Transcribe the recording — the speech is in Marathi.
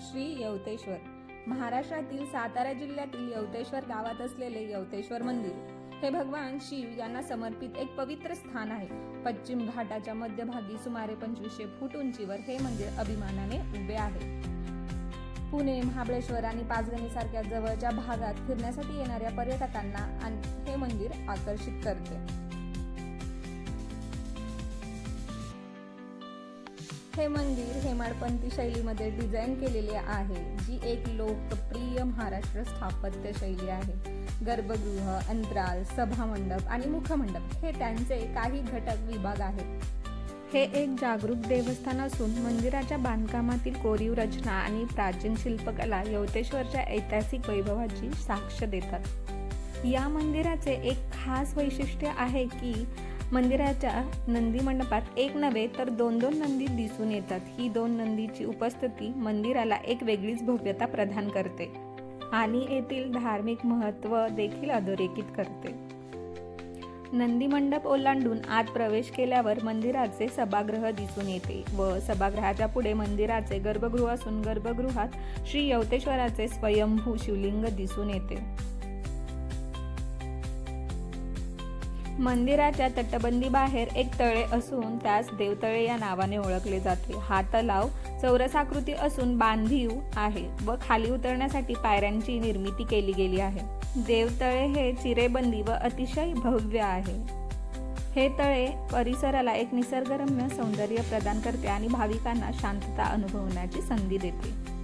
श्री यवतेश्वर. महाराष्ट्रातील सातारा जिल्ह्यातील यवतेश्वर गावात असलेले यवतेश्वर मंदिर हे भगवान शिव यांना समर्पित एक पवित्र स्थान आहे. पश्चिम घाटाच्या मध्यभागी सुमारे पंचवीसशे फूट उंचीवर हे मंदिर अभिमानाने उभे आहे. पुणे महाबळेश्वर आणि पाचगणी सारख्या जवळच्या भागात फिरण्यासाठी येणाऱ्या पर्यटकांना आणि हे मंदिर आकर्षित करते. हे मंदिर हेमाडपंथी शैलीमध्ये डिझाईन केलेले आहे जी एक लोकप्रिय महाराष्ट्र स्थापत्य शैली आहे. गर्भगृह अंतराल सभामंडप आणि मुखमंडप हे त्यांचे काही घटक विभाग आहेत. हे एक जागरूक देवस्थान असून मंदिराच्या बांधकामातील कोरीव रचना आणि प्राचीन शिल्पकला यवतेश्वरच्या ऐतिहासिक वैभवाची साक्ष देतात. या मंदिराचे एक खास वैशिष्ट्य आहे की मंदिराच्या नंदी मंडपात एक नव्हे तर दोन दोन नंदी दिसून येतात. ही दोन नंदीची उपस्थिती मंदिराला एक वेगळीच भव्यता प्रदान करते आणि येथील धार्मिक महत्त्व देखील अधोरेखित करते. नंदी मंडप ओलांडून आत प्रवेश केल्यावर मंदिराचे सभागृह दिसून येते व सभागृहाच्या पुढे मंदिराचे गर्भगृह असून गर्भगृहात श्री यवतेश्वराचे स्वयंभू शिवलिंग दिसून येते. मंदिराच्या तटबंदीबाहेर एक तळे असून त्यास देवतळे या नावाने ओळखले जाते. हा तलाव चौरसाकृती असून बांधीव आहे व खाली उतरण्यासाठी पायऱ्यांची निर्मिती केली गेली आहे. देवतळे हे चिरेबंदी व अतिशय भव्य आहे. हे तळे परिसराला एक निसर्गरम्य सौंदर्य प्रदान करते आणि भाविकांना शांतता अनुभवण्याची संधी देते.